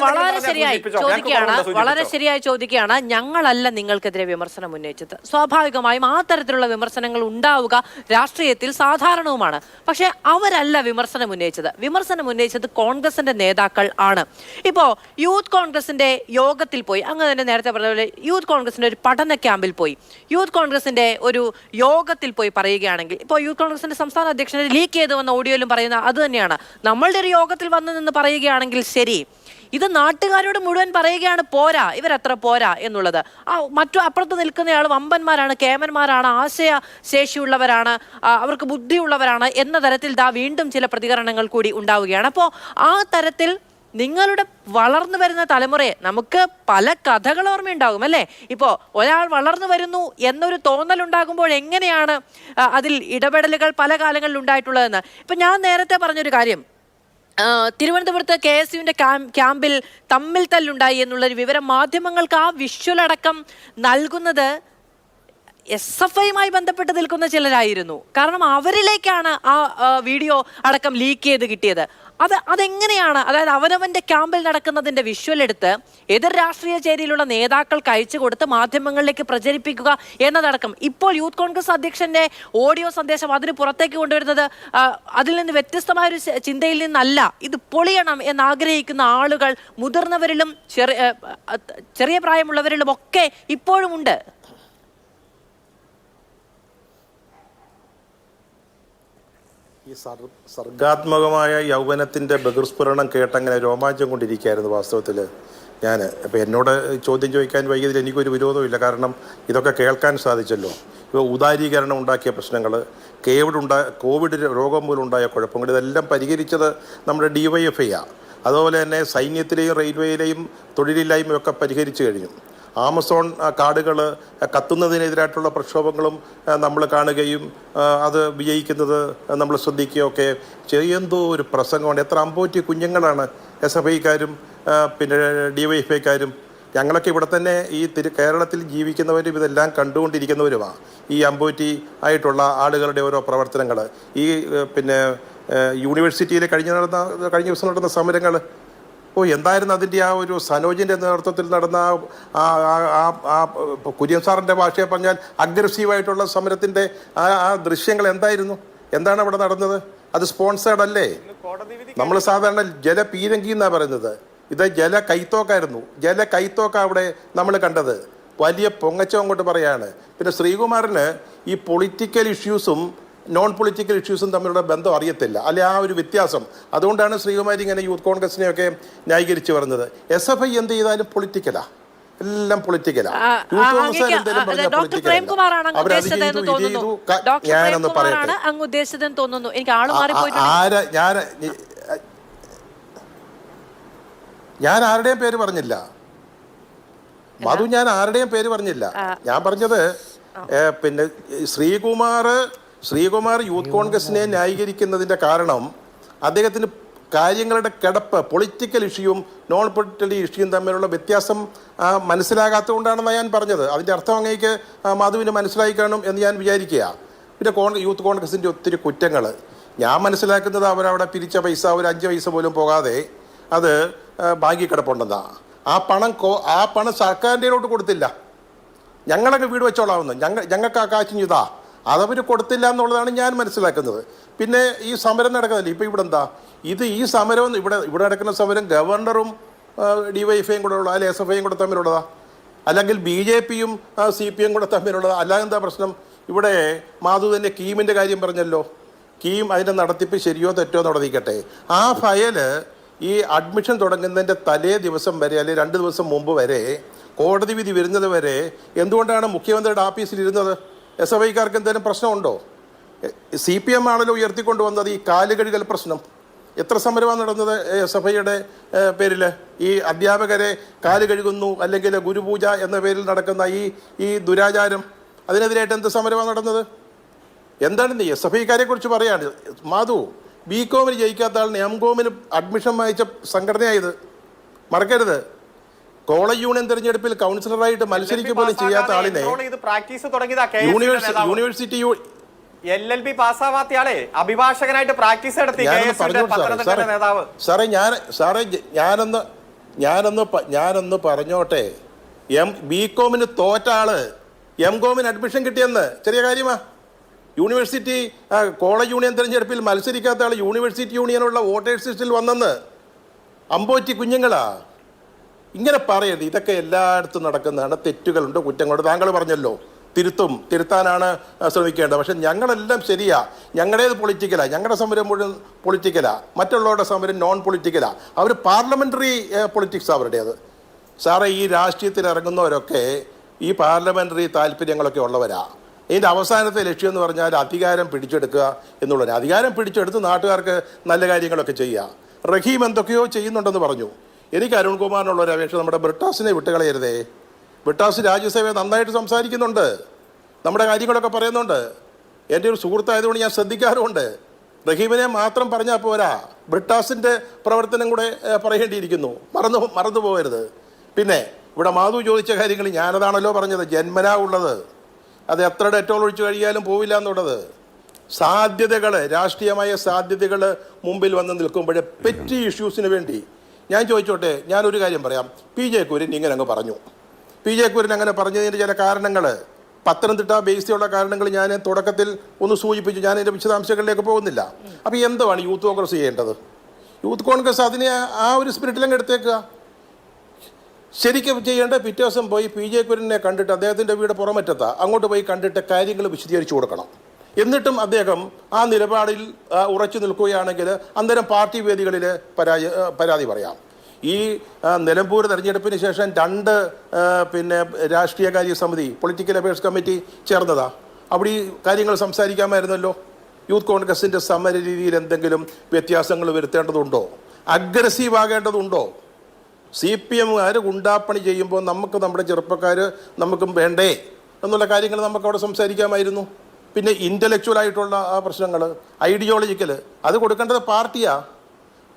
വളരെ ശരിയായി? ചോദിക്കുകയാണ്. വളരെ ശരിയായി ചോദിക്കുകയാണ്. ഞങ്ങളല്ല നിങ്ങൾക്കെതിരെ വിമർശനം ഉന്നയിച്ചത്. സ്വാഭാവികമായും ആ തരത്തിലുള്ള വിമർശനങ്ങൾ ഉണ്ടാവുക രാഷ്ട്രീയത്തിൽ സാധാരണവുമാണ്. പക്ഷെ അവരല്ല വിമർശനം ഉന്നയിച്ചത്. വിമർശനം ഉന്നയിച്ചത് കോൺഗ്രസിന്റെ നേതാക്കൾ ആണ്. ഇപ്പോ യൂത്ത് കോൺഗ്രസിന്റെ യോഗത്തിൽ പോയി. അങ്ങ് തന്നെ നേരത്തെ പറഞ്ഞ പോലെ യൂത്ത് കോൺഗ്രസിന്റെ ഒരു പഠന ക്യാമ്പിൽ പോയി. യൂത്ത് കോൺഗ്രസിന്റെ ഒരു യോഗത്തിൽ പോയി പറയുകയാണെങ്കിൽ ഇപ്പോൾ യൂത്ത് കോൺഗ്രസിന്റെ സംസ്ഥാന അധ്യക്ഷനെ ലീക്ക് ചെയ്ത് വന്ന ഓഡിയോയിലും പറയുന്ന അത് തന്നെയാണ്. നമ്മളുടെ ഒരു യോഗത്തിൽ വന്നു നിന്ന് പറയുകയാണെങ്കിൽ ശരി. ഇത് നാട്ടുകാരോട് മുഴുവൻ പറയുകയാണ് പോരാ ഇവരത്ര പോരാ എന്നുള്ളത്. ആ മറ്റു അപ്പുറത്ത് നിൽക്കുന്നയാൾ വമ്പന്മാരാണ് കേമന്മാരാണ് ആശയ ശേഷിയുള്ളവരാണ് അവർക്ക് ബുദ്ധിയുള്ളവരാണ് എന്ന തരത്തിൽ ദാ വീണ്ടും ചില പ്രതികരണങ്ങൾ കൂടി ഉണ്ടാവുകയാണ്. അപ്പോൾ ആ തരത്തിൽ നിങ്ങളുടെ വളർന്നു വരുന്ന തലമുറയെ നമുക്ക് പല കഥകൾ ഓർമ്മയുണ്ടാകും അല്ലേ? ഇപ്പോൾ ഒരാൾ വളർന്നു വരുന്നു എന്നൊരു തോന്നലുണ്ടാകുമ്പോൾ എങ്ങനെയാണ് അതിൽ ഇടപെടലുകൾ പല കാലങ്ങളിൽ ഉണ്ടായിട്ടുള്ളതെന്ന്. ഇപ്പം ഞാൻ നേരത്തെ പറഞ്ഞൊരു കാര്യം. തിരുവനന്തപുരത്ത് കെ എസ് യുവിന്റെ ക്യാമ്പിൽ തമ്മിൽ തല്ലുണ്ടായി എന്നുള്ളൊരു വിവരം മാധ്യമങ്ങൾക്ക് ആ വിഷ്വൽ അടക്കം നൽകുന്നത് എസ് എഫ് ഐയുമായി ബന്ധപ്പെട്ട് നിൽക്കുന്ന ചിലരായിരുന്നു. കാരണം അവരിലേക്കാണ് ആ ആ, വീഡിയോ അടക്കം ലീക്ക് ചെയ്ത് കിട്ടിയത്. അത് അതെങ്ങനെയാണ്? അതായത് അവനവന്റെ ക്യാമ്പിൽ നടക്കുന്നതിന്റെ വിഷ്വൽ എടുത്ത് എതിർ രാഷ്ട്രീയ ചേരിയിലുള്ള നേതാക്കൾക്ക് അയച്ചു കൊടുത്ത് മാധ്യമങ്ങളിലേക്ക് പ്രചരിപ്പിക്കുക എന്നതടക്കം. ഇപ്പോൾ യൂത്ത് കോൺഗ്രസ് അധ്യക്ഷന്റെ ഓഡിയോ സന്ദേശം അതിന് പുറത്തേക്ക് കൊണ്ടുവരുന്നത് അതിൽ നിന്ന് വ്യത്യസ്തമായ ഒരു ചിന്തയിൽ നിന്നല്ല. ഇത് പൊളിയണം എന്ന് ആഗ്രഹിക്കുന്ന ആളുകൾ മുതിർന്നവരിലും ചെറിയ ചെറിയ പ്രായമുള്ളവരിലും ഒക്കെ ഇപ്പോഴും ഈ സർ സർഗാത്മകമായ യൗവനത്തിന്റെ ബഹിർസ്ഫുരണം കേട്ടങ്ങനെ രോമാഞ്ചം കൊണ്ടിരിക്കുകയായിരുന്നു വാസ്തവത്തിൽ ഞാൻ അപ്പോൾ എന്നോട് ചോദ്യം ചോദിക്കാൻ വൈകിയതിൽ എനിക്കൊരു വിരോധമില്ല കാരണം ഇതൊക്കെ കേൾക്കാൻ സാധിച്ചല്ലോ. ഇപ്പോൾ ഉദാരീകരണം ഉണ്ടാക്കിയ പ്രശ്നങ്ങൾ കോവിഡ് ഉണ്ടാ കോവിഡ് രോഗം മൂലം ഉണ്ടായ കുഴപ്പങ്ങൾ ഇതെല്ലാം പരിഹരിച്ചത് നമ്മുടെ ഡി വൈ എഫ് ഐ അതുപോലെ തന്നെ സൈന്യത്തിലെയും റെയിൽവേയിലെയും തൊഴിലില്ലായ്മയൊക്കെ പരിഹരിച്ചു കഴിഞ്ഞു. ആമസോൺ കാടുകൾ കത്തുന്നതിനെതിരായിട്ടുള്ള പ്രക്ഷോഭങ്ങളും നമ്മൾ കാണുകയും അത് വിജയിക്കുന്നത് നമ്മൾ ശ്രദ്ധിക്കുകയൊക്കെ ചെറിയെന്തോ ഒരു പ്രസംഗമാണ്. എത്ര അമ്പോറ്റി കുഞ്ഞുങ്ങളാണ് എസ് എഫ് ഐക്കാരും പിന്നെ ഡി വൈ എഫ് ഐക്കാരും. ഞങ്ങളൊക്കെ ഇവിടെ തന്നെ ഈ തിരു കേരളത്തിൽ ജീവിക്കുന്നവരും ഇതെല്ലാം കണ്ടുകൊണ്ടിരിക്കുന്നവരുമാണ് ഈ അമ്പൂറ്റി ആയിട്ടുള്ള ആളുകളുടെ ഓരോ പ്രവർത്തനങ്ങൾ ഈ പിന്നെ യൂണിവേഴ്സിറ്റിയിൽ കഴിഞ്ഞ നടന്ന കഴിഞ്ഞ ദിവസം നടന്ന സമരങ്ങൾ ഓ എന്തായിരുന്നു അതിന്റെ ആ ഒരു സനോജിന്റെ നേതൃത്വത്തിൽ നടന്ന ആ കുര്യൻ സാറിന്റെ ഭാഷയെ പറഞ്ഞാൽ അഗ്രസീവായിട്ടുള്ള സമരത്തിന്റെ ആ ആ ദൃശ്യങ്ങൾ എന്തായിരുന്നു? എന്താണ് അവിടെ നടന്നത്? അത് സ്പോൺസേഡ് അല്ലേ? നമ്മൾ സാധാരണ ജല പീരങ്കി എന്നാണ് പറയുന്നത്. ഇത് ജല കൈത്തോക്കായിരുന്നു. ജല കൈത്തോക്ക അവിടെ നമ്മൾ കണ്ടത്. വലിയ പൊങ്ങച്ചം അങ്ങോട്ട് പറയാണ്. പിന്നെ ശ്രീകുമാറിന് ഈ പൊളിറ്റിക്കൽ ഇഷ്യൂസും നോൺ പൊളിറ്റിക്കൽ ഇഷ്യൂസും തമ്മിലുള്ള ബന്ധം അറിയത്തില്ല. അല്ലെ ആ ഒരു വ്യത്യാസം. അതുകൊണ്ടാണ് ശ്രീകുമാരി ഇങ്ങനെ യൂത്ത് കോൺഗ്രസിനെയൊക്കെ ന്യായീകരിച്ച് പറഞ്ഞത്. എസ് എഫ് ഐ എന്ത് ചെയ്താലും പൊളിറ്റിക്കലാ എല്ലാം പൊളിറ്റിക്കലാണ് ഡോക്ടർ പ്രേംകുമാറാണ് അങ്ങ് തോന്നുന്നു. ഡോക്ടർ ഞാനൊന്ന് പ്രേംകുമാറാണ് പറയട്ടെ. അങ്ങ് ഉദ്ദേശിച്ചതെന്ന് തോന്നുന്നു. എനിക്ക് ആൾ മാറിപ്പോയിട്ടുണ്ട് ഞാൻ ഞാൻ ആരുടെയും പേര് പറഞ്ഞില്ല. മധു ഞാൻ ആരുടെയും പേര് പറഞ്ഞില്ല. ഞാൻ പറഞ്ഞത് പിന്നെ ശ്രീകുമാർ ശ്രീകുമാർ യൂത്ത് കോൺഗ്രസിനെ ന്യായീകരിക്കുന്നതിന്റെ കാരണം അദ്ദേഹത്തിന് കാര്യങ്ങളുടെ കിടപ്പ് പൊളിറ്റിക്കൽ ഇഷ്യൂവും നോൺ പൊളിറ്റിക്കൽ ഇഷ്യൂവും തമ്മിലുള്ള വ്യത്യാസം ആ, മനസ്സിലാകാത്തതുകൊണ്ടാണെന്നാണ് ഞാൻ പറഞ്ഞത്. അതിന്റെ അർത്ഥം അങ്ങേക്ക് മധുവിന് മനസ്സിലായി കാണും എന്ന് ഞാൻ വിചാരിക്കുക. പിന്നെ കോൺ യൂത്ത് കോൺഗ്രസിന്റെ ഒത്തിരി കുറ്റങ്ങൾ ഞാൻ മനസ്സിലാക്കുന്നത് അവരവിടെ പിരിച്ച പൈസ ഒരു അഞ്ച് പൈസ പോലും പോകാതെ അത് ബാങ്കിൽ കിടപ്പുണ്ടെന്നാണ് ആ പണം കോ ആ പണം സർക്കാരിന്റെ കൊടുത്തില്ല. ഞങ്ങളൊക്കെ വീട് വെച്ചോളാവുന്നു. ഞങ്ങൾ ഞങ്ങൾക്ക് ആ ഇതാ അതവർ കൊടുത്തില്ല എന്നുള്ളതാണ് ഞാൻ മനസ്സിലാക്കുന്നത്. പിന്നെ ഈ സമരം നടക്കുന്നില്ല ഇപ്പോൾ ഇവിടെ എന്താ? ഇത് ഈ സമരം ഇവിടെ ഇവിടെ നടക്കുന്ന സമരം ഗവർണറും ഡി വൈ എഫ് ഐയും കൂടെ ഉള്ള അല്ലെ എസ് എഫ് ഐയും കൂടെ തമ്മിലുള്ളതാ? അല്ലെങ്കിൽ ബി ജെ പിയും സി പി എം കൂടെ തമ്മിലുള്ളതാ? അല്ലാതെ എന്താ പ്രശ്നം? ഇവിടെ മാധു തന്നെ കീമിന്റെ കാര്യം പറഞ്ഞല്ലോ. കീം അതിന്റെ നടത്തിപ്പ് ശരിയോ തെറ്റോ നടത്തിക്കട്ടെ ആ ഫയൽ ഈ അഡ്മിഷൻ തുടങ്ങുന്നതിന്റെ തലേ ദിവസം വരെ അല്ലെങ്കിൽ രണ്ട് ദിവസം മുമ്പ് വരെ കോടതി വിധി വരുന്നത് വരെ എന്തുകൊണ്ടാണ് മുഖ്യമന്ത്രിയുടെ ഓഫീസിൽ ഇരുന്നത്? എസ് എഫ് ഐക്കാർക്ക് എന്തെങ്കിലും പ്രശ്നമുണ്ടോ? സി പി എം ആണല്ലോ ഉയർത്തിക്കൊണ്ടുവന്നത് ഈ കാലുകഴുകൽ പ്രശ്നം. എത്ര സമരമാണ് നടന്നത് എസ് എഫ് ഐയുടെ പേരിൽ ഈ അധ്യാപകരെ കാൽ കഴുകുന്നു അല്ലെങ്കിൽ ഗുരുപൂജ എന്ന പേരിൽ നടക്കുന്ന ഈ ഈ ദുരാചാരം അതിനെതിരായിട്ട് എന്ത് സമരമാണ് നടന്നത്? എന്താണ് നീ എസ് എഫ് ഐക്കാരെ കുറിച്ച് പറയാണ് മാധു ബി കോമിന് ജയിക്കാത്ത ആളിന് എം കോമിന് അഡ്മിഷൻ വായിച്ച സംഘടനയായത് മറക്കരുത്. കോളേജ് യൂണിയൻ തെരഞ്ഞെടുപ്പിൽ കൗൺസിലറായിട്ട് മത്സരിക്കുക പോലും ചെയ്യാത്ത ആളിനെ യൂണിവേഴ്സിറ്റി എൽ എൽ ബി പാസ്സാവാത്തയാളെ അഭിഭാഷകനായിട്ട് പ്രാക്ടീസ് നടത്തി നേതാവ്. സാറേ ഞാൻ സാറേ ഞാനൊന്ന് ഞാനൊന്ന് ഞാനൊന്ന് പറഞ്ഞോട്ടെ. എം ബി കോമിന് തോറ്റ ആൾ എം കോമിന് അഡ്മിഷൻ കിട്ടിയെന്ന് ചെറിയ കാര്യമാ. യൂണിവേഴ്സിറ്റി കോളേജ് യൂണിയൻ തിരഞ്ഞെടുപ്പിൽ മത്സരിക്കാത്ത ആൾ യൂണിവേഴ്സിറ്റി യൂണിയനുള്ള വോട്ടേഴ്സ് ലിസ്റ്റിൽ വന്നെന്ന്. അമ്പോറ്റി കുഞ്ഞുങ്ങളാ. ഇങ്ങനെ പറയരുത്. ഇതൊക്കെ എല്ലായിടത്തും നടക്കുന്നതാണ്. തെറ്റുകളുണ്ട് കുറ്റങ്ങളുണ്ട്. താങ്കൾ പറഞ്ഞല്ലോ തിരുത്തും തിരുത്താനാണ് ശ്രമിക്കേണ്ടത്. പക്ഷെ ഞങ്ങളെല്ലാം ശരിയാ. ഞങ്ങളുടേത് പൊളിറ്റിക്കലാ. ഞങ്ങളുടെ സമരം മുഴുവൻ പൊളിറ്റിക്കലാ. മറ്റുള്ളവരുടെ സമരം നോൺ പൊളിറ്റിക്കലാ അവർ പാർലമെന്ററി പൊളിറ്റിക്സ് അവരുടേത്. സാറേ ഈ രാഷ്ട്രീയത്തിൽ ഇറങ്ങുന്നവരൊക്കെ ഈ പാർലമെന്ററി താല്പര്യങ്ങളൊക്കെ ഉള്ളവരാ. ഇതിന്റെ അവസാനത്തെ ലക്ഷ്യം എന്ന് പറഞ്ഞാൽ അധികാരം പിടിച്ചെടുക്കുക എന്നുള്ളത് അധികാരം പിടിച്ചെടുത്ത് നാട്ടുകാർക്ക് നല്ല കാര്യങ്ങളൊക്കെ ചെയ്യുക. റഹീം എന്തൊക്കെയോ ചെയ്യുന്നുണ്ടെന്ന് പറഞ്ഞു. എനിക്ക് അരുൺകുമാറിനുള്ള ഒരു അപേക്ഷ നമ്മുടെ ബ്രിട്ടാസിനെ വിട്ടുകളയരുതേ. ബ്രിട്ടാസ് രാജ്യസേവയെ നന്നായിട്ട് സംസാരിക്കുന്നുണ്ട്. നമ്മുടെ കാര്യങ്ങളൊക്കെ പറയുന്നുണ്ട്. എന്റെ ഒരു സുഹൃത്തായതുകൊണ്ട് ഞാൻ ശ്രദ്ധിക്കാറുമുണ്ട്. റഹീമിനെ മാത്രം പറഞ്ഞാൽ പോരാ. ബ്രിട്ടാസിന്റെ പ്രവർത്തനം കൂടെ പറയേണ്ടിയിരിക്കുന്നു. മറന്നു മറന്നു പോകരുത്. പിന്നെ ഇവിടെ മാധു ചോദിച്ച കാര്യങ്ങൾ ഞാനതാണല്ലോ പറഞ്ഞത്. ജന്മനാ ഉള്ളത്. അത് എത്ര ഡെറ്റോൾ ഒഴിച്ചു കഴിയാലും പോവില്ല എന്നുള്ളത്. സാധ്യതകൾ രാഷ്ട്രീയമായ സാധ്യതകൾ മുമ്പിൽ വന്ന് നിൽക്കുമ്പോൾ പെറ്റി ഇഷ്യൂസിന് വേണ്ടി ഞാൻ ചോദിച്ചോട്ടെ ഞാനൊരു കാര്യം പറയാം. പി ജെ കുര്യൻ ഇങ്ങനെ അങ്ങ് പറഞ്ഞു. പി ജെ കുര്യൻ അങ്ങനെ പറഞ്ഞതിന്റെ ചില കാരണങ്ങൾ പത്തനംതിട്ട ബേസിലുള്ള കാരണങ്ങൾ ഞാൻ തുടക്കത്തിൽ ഒന്ന് സൂചിപ്പിച്ചു. ഞാൻ അതിന്റെ വിശദാംശങ്ങളിലേക്ക് പോകുന്നില്ല. അപ്പോൾ എന്താണ് യൂത്ത് കോൺഗ്രസ് ചെയ്യേണ്ടത്? യൂത്ത് കോൺഗ്രസ് അതിനെ ആ ഒരു സ്പിരിറ്റിലങ്ങ് എടുത്തേക്കുക. ശരിക്കും ചെയ്യേണ്ട പിറ്റേ ദിവസം പോയി പി ജെ കുര്യനെ കണ്ടിട്ട് അദ്ദേഹത്തിന്റെ വീട് പുറമറ്റത്താ. അങ്ങോട്ട് പോയി കണ്ടിട്ട് കാര്യങ്ങൾ വിശദീകരിച്ചു കൊടുക്കണം. എന്നിട്ടും അദ്ദേഹം ആ നിലപാടിൽ ഉറച്ചു നിൽക്കുകയാണെങ്കിൽ അന്നേരം പാർട്ടി വേദികളിൽ പരാതി പരാതി പറയാം. ഈ നിലമ്പൂർ തെരഞ്ഞെടുപ്പിന് ശേഷം രണ്ട് പിന്നെ രാഷ്ട്രീയകാര്യ സമിതി പൊളിറ്റിക്കൽ അഫയേഴ്സ് കമ്മിറ്റി ചേർന്നതാ. അവിടെ ഈ കാര്യങ്ങൾ സംസാരിക്കാമായിരുന്നല്ലോ. യൂത്ത് കോൺഗ്രസിന്റെ സമര രീതിയിൽ എന്തെങ്കിലും വ്യത്യാസങ്ങൾ വരുത്തേണ്ടതുണ്ടോ? അഗ്രസീവ് ആകേണ്ടതുണ്ടോ? സി പി എമ്മുകാർ ഗുണ്ടാപ്പണി ചെയ്യുമ്പോൾ നമുക്ക് നമ്മുടെ ചെറുപ്പക്കാർ നമുക്കും വേണ്ടേ? എന്നുള്ള കാര്യങ്ങൾ നമുക്ക് അവിടെ സംസാരിക്കാമായിരുന്നു. പിന്നെ ഇന്റലക്ച്വൽ ആയിട്ടുള്ള ആ പ്രശ്നങ്ങൾ ഐഡിയോളജിക്കൽ അത് കൊടുക്കേണ്ടത് പാർട്ടിയാ.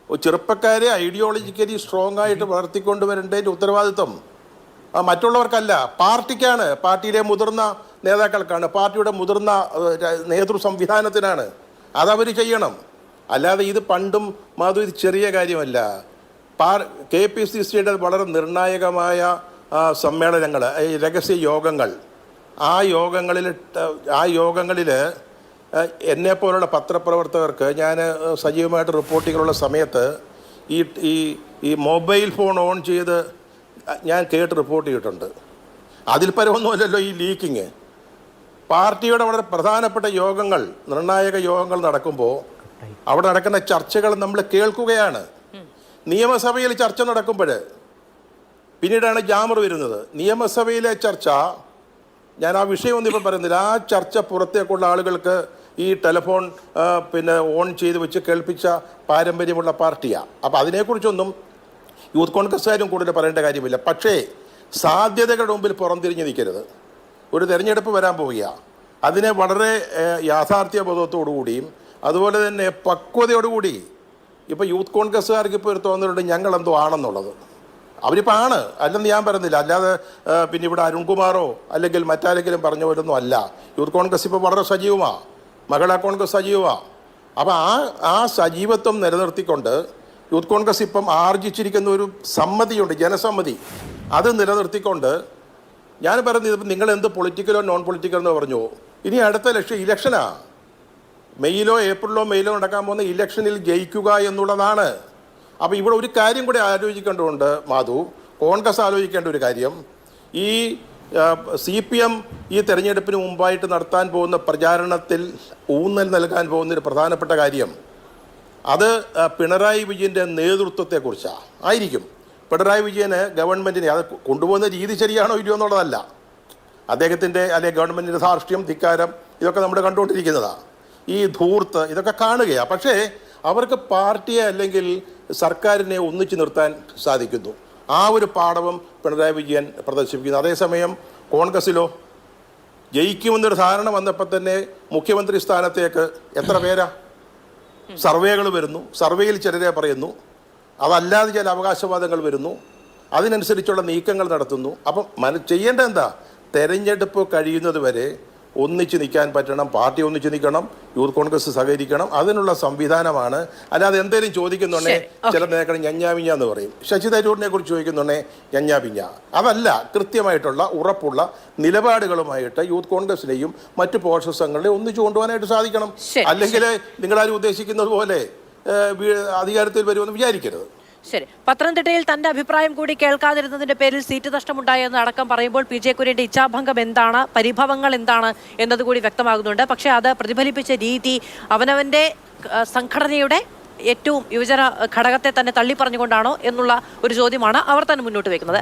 ഓ, ചെറുപ്പക്കാരെ ഐഡിയോളജിക്കലി സ്ട്രോങ് ആയിട്ട് വളർത്തിക്കൊണ്ട് വരേണ്ടതിന്റെ ഉത്തരവാദിത്വം മറ്റുള്ളവർക്കല്ല പാർട്ടിക്കാണ്. പാർട്ടിയിലെ മുതിർന്ന നേതാക്കൾക്കാണ് പാർട്ടിയുടെ മുതിർന്ന നേതൃ സംവിധാനത്തിനാണ്. അതവർ ചെയ്യണം. അല്ലാതെ ഇത് പണ്ടും മാധു ഇത് ചെറിയ കാര്യമല്ല. പാർ കെ പി സി സിയുടെ വളരെ നിർണായകമായ സമ്മേളനങ്ങൾ രഹസ്യ യോഗങ്ങൾ. ആ യോഗങ്ങളിൽ ആ യോഗങ്ങളിൽ എന്നെപ്പോലുള്ള പത്രപ്രവർത്തകർക്ക് ഞാൻ സജീവമായിട്ട് റിപ്പോർട്ടിങ്ങുള്ള സമയത്ത് ഈ ഈ ഈ മൊബൈൽ ഫോൺ ഓൺ ചെയ്ത് ഞാൻ കേട്ട് റിപ്പോർട്ട് ചെയ്തിട്ടുണ്ട്. അതിൽ പരമൊന്നുമല്ലല്ലോ ഈ ലീക്കിങ്. പാർട്ടിയുടെ വളരെ പ്രധാനപ്പെട്ട യോഗങ്ങൾ നിർണായക യോഗങ്ങൾ നടക്കുമ്പോൾ അവിടെ നടക്കുന്ന ചർച്ചകൾ നമ്മൾ കേൾക്കുകയാണ്. നിയമസഭയിൽ ചർച്ച നടക്കുമ്പോൾ പിന്നീടാണ് ജാമർ വരുന്നത്. നിയമസഭയിലെ ചർച്ച ഞാൻ ആ വിഷയമൊന്നും ഇപ്പം പറയുന്നില്ല. ആ ചർച്ച പുറത്തേക്കുള്ള ആളുകൾക്ക് ഈ ടെലിഫോൺ പിന്നെ ഓൺ ചെയ്ത് വെച്ച് കേൾപ്പിച്ച പാരമ്പര്യമുള്ള പാർട്ടിയാണ് അപ്പോൾ അതിനെക്കുറിച്ചൊന്നും യൂത്ത് കോൺഗ്രസ്സുകാരും കൂടുതൽ പറയേണ്ട കാര്യമില്ല. പക്ഷേ സാധ്യതകളുടെ മുമ്പിൽ പുറംതിരിഞ്ഞ് നിൽക്കരുത്. ഒരു തെരഞ്ഞെടുപ്പ് വരാൻ പോവുകയാണ് അതിനെ വളരെ യാഥാർത്ഥ്യബോധത്തോടുകൂടിയും അതുപോലെ തന്നെ പക്വതയോടുകൂടി ഇപ്പോൾ യൂത്ത് കോൺഗ്രസ്സുകാർക്ക് ഇപ്പോൾ ഒരു തോന്നലുണ്ട് ഞങ്ങൾ എന്തോ ആണെന്നുള്ളത്. അവരിപ്പോൾ ആണ്. അല്ലെന്ന് ഞാൻ പറയുന്നില്ല. അല്ലാതെ പിന്നെ ഇവിടെ അരുൺകുമാറോ അല്ലെങ്കിൽ മറ്റാരെങ്കിലും പറഞ്ഞ പോലൊന്നും അല്ല. യൂത്ത് കോൺഗ്രസ് ഇപ്പോൾ വളരെ സജീവമാണ് മഹിളാ കോൺഗ്രസ് സജീവമാണ് അപ്പോൾ ആ ആ സജീവത്വം നിലനിർത്തിക്കൊണ്ട് യൂത്ത് കോൺഗ്രസ് ഇപ്പം ആർജിച്ചിരിക്കുന്ന ഒരു സമ്മതിയുണ്ട് ജനസമ്മതി. അത് നിലനിർത്തിക്കൊണ്ട് ഞാൻ പറയുന്നത് ഇതിപ്പോൾ നിങ്ങൾ എന്ത് പൊളിറ്റിക്കലോ നോൺ പൊളിറ്റിക്കലോ എന്ന് പറഞ്ഞു? ഇനി അടുത്ത ലക്ഷ്യം ഇലക്ഷനാണ് മെയ്യിലോ ഏപ്രിലോ മെയ്യിലോ നടക്കാൻ പോകുന്ന ഇലക്ഷനിൽ ജയിക്കുക എന്നുള്ളതാണ്. അപ്പോൾ ഇവിടെ ഒരു കാര്യം കൂടി ആലോചിക്കേണ്ടതുണ്ട് മാധു. കോൺഗ്രസ് ആലോചിക്കേണ്ട ഒരു കാര്യം. ഈ സി പി എം ഈ തെരഞ്ഞെടുപ്പിന് മുമ്പായിട്ട് നടത്താൻ പോകുന്ന പ്രചാരണത്തിൽ ഊന്നൽ നൽകാൻ പോകുന്ന ഒരു പ്രധാനപ്പെട്ട കാര്യം അത് പിണറായി വിജയന്റെ നേതൃത്വത്തെക്കുറിച്ചാണ് ആയിരിക്കും. പിണറായി വിജയന് ഗവൺമെന്റിനെ അത് കൊണ്ടുപോകുന്ന രീതി ശരിയാണോ ഇല്ലയോ എന്നുള്ളതല്ല. അദ്ദേഹത്തിന്റെ അല്ലെങ്കിൽ ഗവൺമെന്റിന്റെ ധാർഷ്ട്യം ധിക്കാരം ഇതൊക്കെ നമ്മൾ കണ്ടുകൊണ്ടിരിക്കുന്നതാണ് ഈ ധൂർത്ത് ഇതൊക്കെ കാണുകയാണ് പക്ഷേ അവർക്ക് പാർട്ടിയെ അല്ലെങ്കിൽ സർക്കാരിനെ ഒന്നിച്ചു നിർത്താൻ സാധിക്കുന്നു. ആ ഒരു പാഠവും പിണറായി വിജയൻ പ്രദർശിപ്പിക്കുന്നു. അതേസമയം കോൺഗ്രസിലോ ജയിക്കുമെന്നൊരു ധാരണ വന്നപ്പോൾ തന്നെ മുഖ്യമന്ത്രി സ്ഥാനത്തേക്ക് എത്ര പേരാ? സർവേകൾ വരുന്നു. സർവേയിൽ ചിലരെ പറയുന്നു. അതല്ലാതെ ചില അവകാശവാദങ്ങൾ വരുന്നു. അതിനനുസരിച്ചുള്ള നീക്കങ്ങൾ നടത്തുന്നു. അപ്പം മന ചെയ്യേണ്ട എന്താ? തെരഞ്ഞെടുപ്പ് കഴിയുന്നത് വരെ ഒന്നിച്ച് നിൽക്കാൻ പറ്റണം പാർട്ടി ഒന്നിച്ച് നിൽക്കണം യൂത്ത് കോൺഗ്രസ് സഹകരിക്കണം അതിനുള്ള സംവിധാനമാണ്. അല്ലാതെ എന്തെങ്കിലും ചോദിക്കുന്നുണ്ടേ ചില നേതാക്കൾ ഞഞ്ഞാപിഞ്ഞ എന്ന് പറയും. ശശി തരൂരിനെ കുറിച്ച് ചോദിക്കുന്നുണ്ടേ ഞഞ്ഞാപിഞ്ഞ അതല്ല കൃത്യമായിട്ടുള്ള ഉറപ്പുള്ള നിലപാടുകളുമായിട്ട് യൂത്ത് കോൺഗ്രസിനെയും മറ്റു പോഷക സംഘങ്ങളെയും ഒന്നിച്ചു കൊണ്ടുപോകാനായിട്ട് സാധിക്കണം. അല്ലെങ്കിൽ നിങ്ങളാരും ഉദ്ദേശിക്കുന്നത് പോലെ അധികാരത്തിൽ വരുമെന്ന് വിചാരിക്കരുത്. ശരി. പത്തനംതിട്ടയിൽ തന്റെ അഭിപ്രായം കൂടി കേൾക്കാതിരുന്നതിന്റെ പേരിൽ സീറ്റ് നഷ്ടമുണ്ടായെന്ന് അടക്കം പറയുമ്പോൾ പി ജെ കുര്യന്റെ ഇച്ഛാഭംഗം എന്താണ്? പരിഭവങ്ങൾ എന്താണ്? എന്നതുകൂടി വ്യക്തമാകുന്നുണ്ട്. പക്ഷെ അത് പ്രതിഫലിപ്പിച്ച രീതി അവനവന്റെ സംഘടനയുടെ ഏറ്റവും യുവജന ഘടകത്തെ തന്നെ തള്ളിപ്പറഞ്ഞുകൊണ്ടാണോ എന്നുള്ള ഒരു ചോദ്യമാണ് അവർ തന്നെ മുന്നോട്ട് വെക്കുന്നത്.